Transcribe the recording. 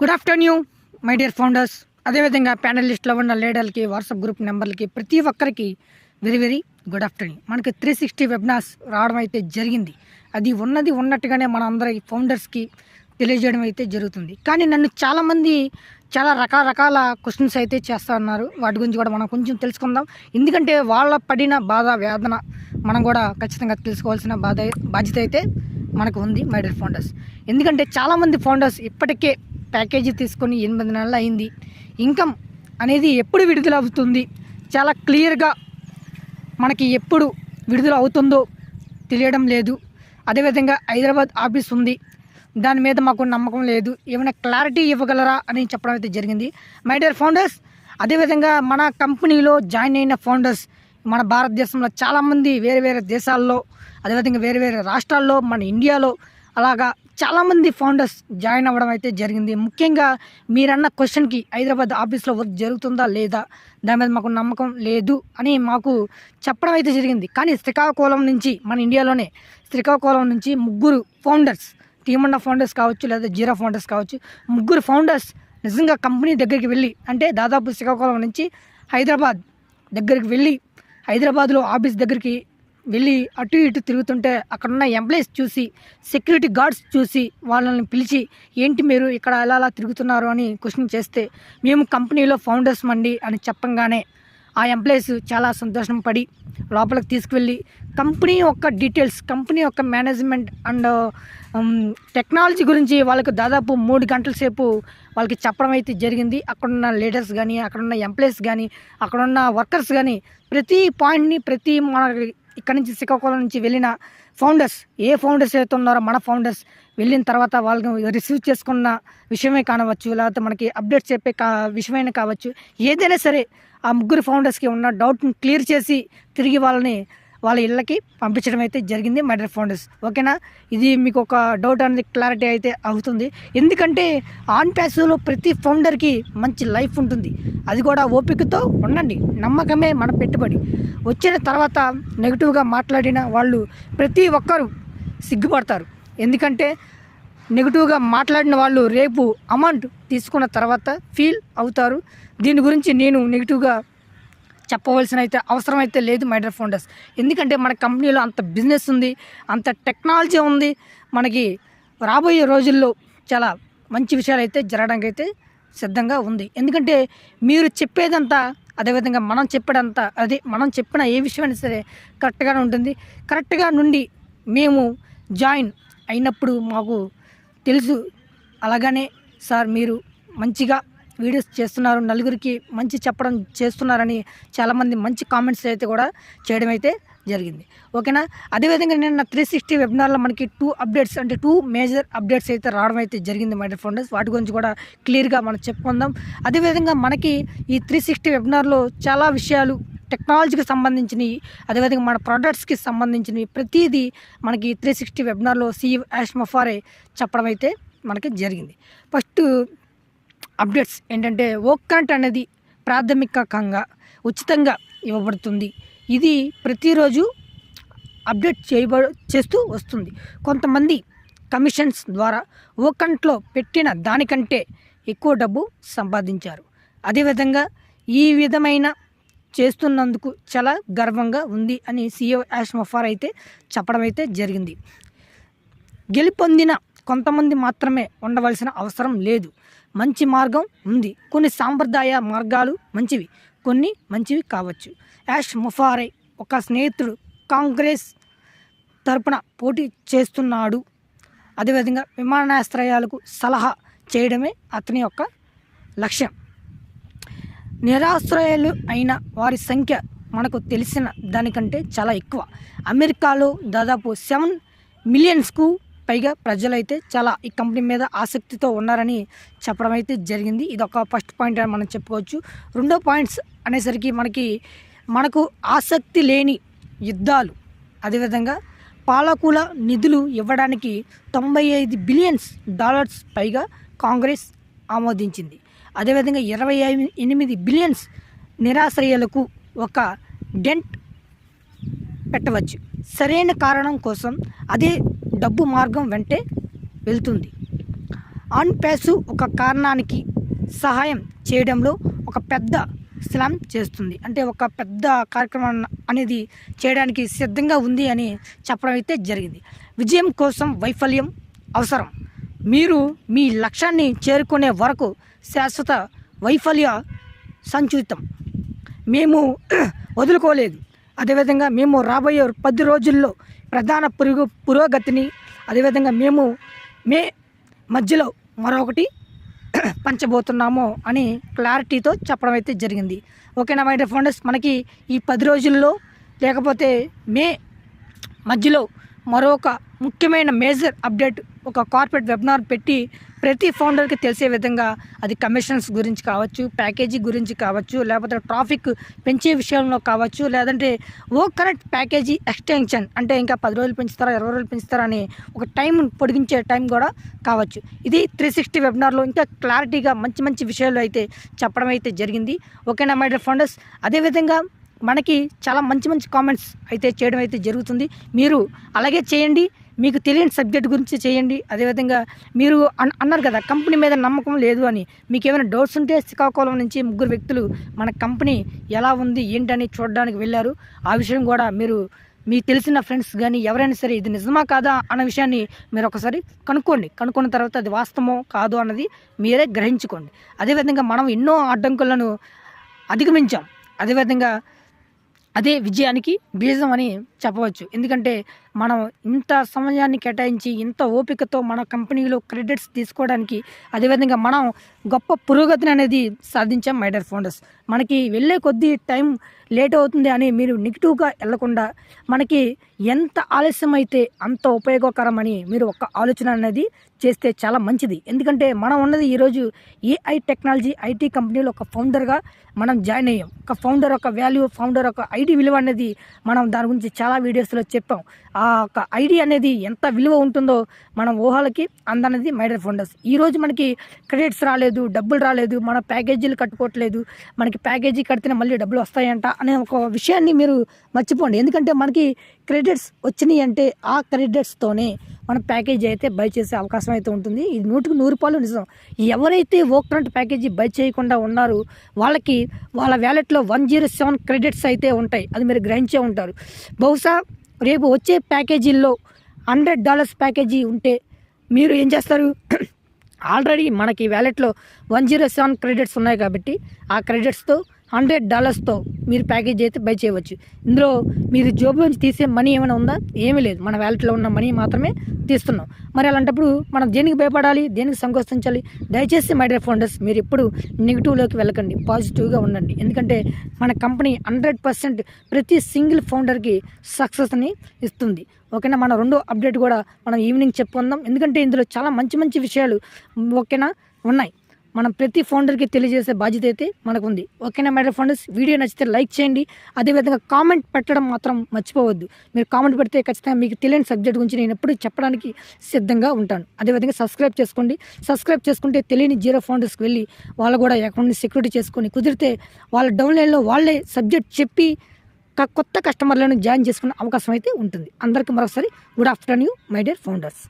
Good afternoon my dear founders అదేవిధంగా ప్యానలిస్ట్లో ఉన్న లీడర్లకి వాట్సాప్ గ్రూప్ నెంబర్లకి ప్రతి ఒక్కరికి వెరీ వెరీ గుడ్ ఆఫ్టర్నూన్ మనకి త్రీ సిక్స్టీ వెబినార్స్ రావడం అయితే జరిగింది. అది ఉన్నది ఉన్నట్టుగానే మన అందరి ఫౌండర్స్కి తెలియజేయడం అయితే జరుగుతుంది. కానీ నన్ను చాలామంది చాలా రకరకాల క్వశ్చన్స్ అయితే చేస్తూ ఉన్నారు. వాటి గురించి కూడా మనం కొంచెం తెలుసుకుందాం. ఎందుకంటే వాళ్ళ పడిన బాధ వేదన మనం కూడా ఖచ్చితంగా తెలుసుకోవాల్సిన బాధ బాధ్యత అయితే మనకు ఉంది మై డియర్ ఫౌండర్స్ ఎందుకంటే చాలామంది ఫౌండర్స్ ఇప్పటికే ప్యాకేజీ తీసుకొని ఎనిమిది నెలలు అయింది. ఇన్కమ్ అనేది ఎప్పుడు విడుదల అవుతుంది చాలా క్లియర్గా మనకి ఎప్పుడు విడుదల అవుతుందో తెలియడం లేదు. అదేవిధంగా హైదరాబాద్ ఆఫీస్ ఉంది. దాని మీద మాకు నమ్మకం లేదు. ఏమైనా క్లారిటీ ఇవ్వగలరా అని చెప్పడం అయితే జరిగింది. మై డియర్ ఫౌండర్స్ అదేవిధంగా మన కంపెనీలో జాయిన్ అయిన ఫౌండర్స్ మన భారతదేశంలో చాలామంది వేరే వేరే దేశాల్లో అదేవిధంగా వేరే వేరే రాష్ట్రాల్లో మన ఇండియాలో అలాగా చాలామంది ఫౌండర్స్ జాయిన్ అవ్వడం అయితే జరిగింది. ముఖ్యంగా మీరన్న క్వశ్చన్కి హైదరాబాద్ ఆఫీస్లో వర్క్ జరుగుతుందా లేదా? దాని మీద మాకు నమ్మకం లేదు అని మాకు చెప్పడం అయితే జరిగింది. కానీ శ్రీకాకుళం నుంచి మన ఇండియాలోనే శ్రీకాకుళం నుంచి ముగ్గురు ఫౌండర్స్ టీమన్న ఫౌండర్స్ కావచ్చు లేదా జీరో ఫౌండర్స్ కావచ్చు ముగ్గురు ఫౌండర్స్ నిజంగా కంపెనీ దగ్గరికి వెళ్ళి అంటే దాదాపు శ్రీకాకుళం నుంచి హైదరాబాద్ దగ్గరికి వెళ్ళి హైదరాబాద్లో ఆఫీస్ దగ్గరికి వెళ్ళి అటు ఇటు తిరుగుతుంటే అక్కడున్న ఎంప్లాయీస్ చూసి సెక్యూరిటీ గార్డ్స్ చూసి వాళ్ళని పిలిచి ఏంటి మీరు ఇక్కడ ఎలా అలా తిరుగుతున్నారు? అని క్వశ్చన్ చేస్తే మేము కంపెనీలో ఫౌండర్స్ మండి అని చెప్పంగానే ఆ ఎంప్లాయీస్ చాలా సంతోషం పడి లోపలికి తీసుకువెళ్ళి కంపెనీ యొక్క డీటెయిల్స్ కంపెనీ యొక్క మేనేజ్మెంట్ అండ్ టెక్నాలజీ గురించి వాళ్ళకు దాదాపు మూడు గంటల సేపు వాళ్ళకి చెప్పడం అయితే జరిగింది. అక్కడున్న లీడర్స్ కానీ అక్కడున్న ఎంప్లాయీస్ కానీ అక్కడున్న వర్కర్స్ కానీ ప్రతి పాయింట్ని ప్రతి మనకి ఇక్కడ నుంచి శ్రీకాకుళం నుంచి వెళ్ళిన ఫౌండర్స్ ఏ ఫౌండర్స్ అయితే ఉన్నారో మన ఫౌండర్స్ వెళ్ళిన తర్వాత వాళ్ళని రిసీవ్ చేసుకున్న విషయమే కానవచ్చు లేకపోతే మనకి అప్డేట్స్ చెప్పే కా విషయమైనా కావచ్చు ఏదైనా సరే ఆ ముగ్గురు ఫౌండర్స్కి ఉన్న డౌట్ని క్లియర్ చేసి తిరిగి వాళ్ళని వాళ్ళ ఇళ్ళకి పంపించడం అయితే జరిగింది మెడర్ ఫౌండర్స్. ఓకేనా? ఇది మీకు ఒక డౌట్ అనేది క్లారిటీ అయితే అవుతుంది. ఎందుకంటే ఆన్ ప్యాసివ్లో ప్రతి ఫౌండర్కి మంచి లైఫ్ ఉంటుంది. అది కూడా ఓపికతో ఉండండి. నమ్మకమే మన పెట్టుబడి. వచ్చిన తర్వాత నెగిటివ్గా మాట్లాడిన వాళ్ళు ప్రతి ఒక్కరూ సిగ్గుపడతారు. ఎందుకంటే నెగిటివ్గా మాట్లాడిన వాళ్ళు రేపు అమౌంట్ తీసుకున్న తర్వాత ఫీల్ అవుతారు. దీని గురించి నేను నెగిటివ్గా చెప్పవలసిన అయితే అవసరం అయితే లేదు మై డియర్ ఫౌండర్స్ ఎందుకంటే మన కంపెనీలో అంత బిజినెస్ ఉంది అంత టెక్నాలజీ ఉంది. మనకి రాబోయే రోజుల్లో చాలా మంచి విషయాలు అయితే జరగడానికి అయితే సిద్ధంగా ఉంది. ఎందుకంటే మీరు చెప్పేదంతా అదేవిధంగా మనం చెప్పేదంతా అదే మనం చెప్పిన ఏ విషయమైనా సరే కరెక్ట్గానే ఉంటుంది. కరెక్ట్గా నుండి మేము జాయిన్ అయినప్పుడు మాకు తెలుసు. అలాగనే సార్ మీరు మంచిగా వీడియోస్ చేస్తున్నారు. నలుగురికి మంచి చెప్పడం చేస్తున్నారని చాలామంది మంచి కామెంట్స్ అయితే కూడా చేయడం అయితే జరిగింది. ఓకేనా? అదేవిధంగా నేను త్రీ సిక్స్టీ వెబినార్లో మనకి టూ అప్డేట్స్ అంటే టూ మేజర్ అప్డేట్స్ అయితే రావడం అయితే జరిగింది మై ఫౌండర్స్ వాటి గురించి కూడా క్లియర్గా మనం చెప్పుకుందాం. అదేవిధంగా మనకి ఈ త్రీ సిక్స్టీ వెబినార్లో చాలా విషయాలు టెక్నాలజీకి సంబంధించినవి అదేవిధంగా మన ప్రోడక్ట్స్కి సంబంధించినవి ప్రతిదీ మనకి త్రీ సిక్స్టీ వెబినార్లో సి యాష్మఫారే చెప్పడం అయితే మనకి జరిగింది. ఫస్ట్ అప్డేట్స్ ఏంటంటే ఓక్కనట్ అనేది ప్రాథమికంగా ఉచితంగా ఇవ్వబడుతుంది. ఇది ప్రతిరోజు అప్డేట్ చేయబ చేస్తూ వస్తుంది. కొంతమంది కమిషన్స్ ద్వారా ఓకంట్లో పెట్టిన దానికంటే ఎక్కువ డబ్బు సంపాదించారు. అదేవిధంగా ఈ విధమైన చేస్తున్నందుకు చాలా గర్వంగా ఉంది అని సీఓ యాష్ మఫార్ అయితే చెప్పడం అయితే జరిగింది. గెలుపొందిన కొంతమంది మాత్రమే ఉండవలసిన అవసరం లేదు. మంచి మార్గం ఉంది. కొన్ని సాంప్రదాయ మార్గాలు మంచివి కొన్ని మంచివి కావచ్చు. యాష్ ముఫారై ఒక స్నేహితుడు కాంగ్రెస్ తరపున పోటీ చేస్తున్నాడు. అదేవిధంగా విమానాశ్రయాలకు సలహా చేయడమే అతని యొక్క లక్ష్యం. నిరాశ్రయాలు అయిన వారి సంఖ్య మనకు తెలిసిన దానికంటే చాలా ఎక్కువ. అమెరికాలో దాదాపు సెవెన్ మిలియన్స్కు పైగా ప్రజలైతే చాలా ఈ కంపెనీ మీద ఆసక్తితో ఉన్నారని చెప్పడం అయితే జరిగింది. ఇది ఒక ఫస్ట్ పాయింట్ అని మనం చెప్పుకోవచ్చు. రెండో పాయింట్స్ అనేసరికి మనకి మనకు ఆసక్తి లేని యుద్ధాలు అదేవిధంగా పాలకుల నిధులు ఇవ్వడానికి తొంభై ఐదు బిలియన్స్ డాలర్స్ పైగా కాంగ్రెస్ ఆమోదించింది. అదేవిధంగా ఇరవై ఎనిమిది బిలియన్స్ నిరాశ్రయాలకు ఒక డెంట్ పెట్టవచ్చు. సరైన కారణం కోసం అదే డబ్బు మార్గం వెంటే వెళ్తుంది. ఆన్ ప్యాసు ఒక కారణానికి సహాయం చేయడంలో ఒక పెద్ద స్లామ్ చేస్తుంది. అంటే ఒక పెద్ద కార్యక్రమం అనేది చేయడానికి సిద్ధంగా ఉంది అని చెప్పడం అయితే జరిగింది. విజయం కోసం వైఫల్యం అవసరం. మీరు మీ లక్ష్యాన్ని చేరుకునే వరకు శాశ్వత వైఫల్య సంచుతం మేము వదులుకోలేదు. అదేవిధంగా మేము రాబోయే పది రోజుల్లో ప్రధాన పురుగు పురోగతిని అదేవిధంగా మేము మే మధ్యలో మరొకటి పంచబోతున్నాము అని క్లారిటీతో చెప్పడం అయితే జరిగింది. ఓకేనా మై డియర్ ఫ్రెండ్స్ మనకి ఈ పది రోజుల్లో లేకపోతే మే మధ్యలో మరొక ముఖ్యమైన మేజర్ అప్డేట్ ఒక కార్పొరేట్ వెబినార్ పెట్టి ప్రతి ఫౌండర్కి తెలిసే విధంగా అది కమిషన్స్ గురించి కావచ్చు ప్యాకేజీ గురించి కావచ్చు లేకపోతే ట్రాఫిక్ పెంచే విషయంలో కావచ్చు లేదంటే ఓ కరెక్ట్ ప్యాకేజీ ఎక్స్టెన్షన్ అంటే ఇంకా పది రోజులు పెంచుతారా ఇరవై రోజులు పెంచుతారా అని ఒక టైం పొడిగించే టైం కూడా కావచ్చు. ఇది త్రీ సిక్స్టీ వెబినార్లో ఇంకా క్లారిటీగా మంచి మంచి విషయాలు అయితే చెప్పడం అయితే జరిగింది. ఓకేనా మై డియర్ ఫౌండర్స్? అదేవిధంగా మనకి చాలా మంచి మంచి కామెంట్స్ అయితే చేయడం అయితే జరుగుతుంది. మీరు అలాగే చేయండి. మీకు తెలియని సబ్జెక్ట్ గురించి చేయండి. అదేవిధంగా మీరు అన్ అన్నారు కదా కంపెనీ మీద నమ్మకం లేదు అని. మీకు ఏమైనా డౌట్స్ ఉంటే శ్రీకాకుళం నుంచి ముగ్గురు వ్యక్తులు మన కంపెనీ ఎలా ఉంది ఏంటని చూడడానికి వెళ్ళారు. ఆ విషయం కూడా మీరు మీకు తెలిసిన ఫ్రెండ్స్ కానీ ఎవరైనా సరే ఇది నిజమా కాదా అన్న విషయాన్ని మీరు ఒకసారి కనుక్కోండి. కనుక్కున్న తర్వాత అది వాస్తవమో కాదు అన్నది మీరే గ్రహించుకోండి. అదేవిధంగా మనం ఎన్నో అడ్డంకులను అధిగమించాం. అదేవిధంగా అదే విజయానికి బీజం అని చెప్పవచ్చు. ఎందుకంటే మనం ఇంత సమయాన్ని కేటాయించి ఇంత ఓపికతో మన కంపెనీలో క్రెడిట్స్ తీసుకోవడానికి అదేవిధంగా మనం గొప్ప పురోగతిని అనేది సాధించాం మైడర్ ఫౌండర్స్. మనకి వెళ్ళే కొద్దీ టైం లేట్ అవుతుంది అని మీరు నెగిటివ్గా వెళ్ళకుండా మనకి ఎంత ఆలస్యం అయితే అంత ఉపయోగకరం అని మీరు ఒక ఆలోచన అనేది చేస్తే చాలా మంచిది. ఎందుకంటే మనం ఉన్నది ఈరోజు ఏఐ టెక్నాలజీ ఐటీ కంపెనీలో ఒక ఫౌండర్గా మనం జాయిన్ అయ్యాం. ఒక ఫౌండర్ ఒక వాల్యూ ఫౌండర్ ఒక ఐడి విలువ అనేది మనం దాని గురించి చాలా వీడియోస్లో చెప్పాం. ఆ ఒక ఐడి అనేది ఎంత విలువ ఉంటుందో మనం ఊహలకి అందనేది మైడర్ ఫౌండర్స్. ఈరోజు మనకి క్రెడిట్స్ రాలేదు డబ్బులు రాలేదు మన ప్యాకేజీలు కట్టుకోవట్లేదు. మనకి ప్యాకేజీ కడితేనే మళ్ళీ డబ్బులు వస్తాయంట. అనే ఒక విషయాన్ని మీరు మర్చిపోండి. ఎందుకంటే మనకి క్రెడిట్స్ వచ్చినాయి అంటే ఆ క్రెడిట్స్తోనే మన ప్యాకేజీ అయితే బై చేసే అవకాశం అయితే ఉంటుంది. ఇది నూటికి నూరు రూపాయలు నిజం. ఎవరైతే ఓక్రంట్ ప్యాకేజీ బై చేయకుండా ఉన్నారో వాళ్ళకి వాళ్ళ వ్యాలెట్లో వన్ జీరో సెవెన్ క్రెడిట్స్ అయితే ఉంటాయి. అది మీరు గ్రహించే ఉంటారు. బహుశా రేపు వచ్చే ప్యాకేజీల్లో హండ్రెడ్ డాలర్స్ ప్యాకేజీ ఉంటే మీరు ఏం చేస్తారు? ఆల్రెడీ మనకి వ్యాలెట్లో వన్ జీరో సెవెన్ క్రెడిట్స్ ఉన్నాయి కాబట్టి ఆ క్రెడిట్స్తో హండ్రెడ్ డాలర్స్తో మీరు ప్యాకేజ్ అయితే బై చేయవచ్చు. ఇందులో మీరు జోబు నుంచి తీసే మనీ ఏమైనా ఉందా? ఏమీ లేదు. మన వ్యాలెట్లో ఉన్న మనీ మాత్రమే తీస్తున్నాం. మరి అలాంటప్పుడు మనం దేనికి భయపడాలి? దేనికి సంకోచించాలి? దయచేసి మై డియర్ ఫౌండర్స్ మీరు ఎప్పుడు నెగిటివ్లోకి వెళ్ళకండి. పాజిటివ్గా ఉండండి. ఎందుకంటే మన కంపెనీ హండ్రెడ్ పర్సెంట్ ప్రతి సింగిల్ ఫౌండర్కి సక్సెస్ని ఇస్తుంది. ఓకేనా? మన రెండో అప్డేట్ కూడా మనం ఈవినింగ్ చెప్పుకుందాం ఎందుకంటే ఇందులో చాలా మంచి మంచి విషయాలు ఓకేనా? ఉన్నాయి. మనం ప్రతి ఫౌండర్కి తెలియజేసే బాధ్యత అయితే మనకు ఉంది ఓకేనా మేడం ఫౌండర్స్ వీడియో నచ్చితే లైక్ చేయండి. అదేవిధంగా కామెంట్ పెట్టడం మాత్రం మర్చిపోవద్దు. మీరు కామెంట్ పెడితే ఖచ్చితంగా మీకు తెలియని సబ్జెక్ట్ గురించి నేను ఎప్పుడు చెప్పడానికి సిద్ధంగా ఉంటాను. అదేవిధంగా సబ్స్క్రైబ్ చేసుకోండి. సబ్స్క్రైబ్ చేసుకుంటే తెలియని జీరో ఫౌండర్స్కి వెళ్ళి వాళ్ళు కూడా అకౌంట్ని సెక్యూరిటీ చేసుకొని కుదిరితే వాళ్ళ డౌన్లైన్లో వాళ్ళే సబ్జెక్ట్ చెప్పి కొత్త కస్టమర్లను జాయిన్ చేసుకునే అవకాశం అయితే ఉంటుంది. అందరికీ మరొకసారి good afternoon my dear founders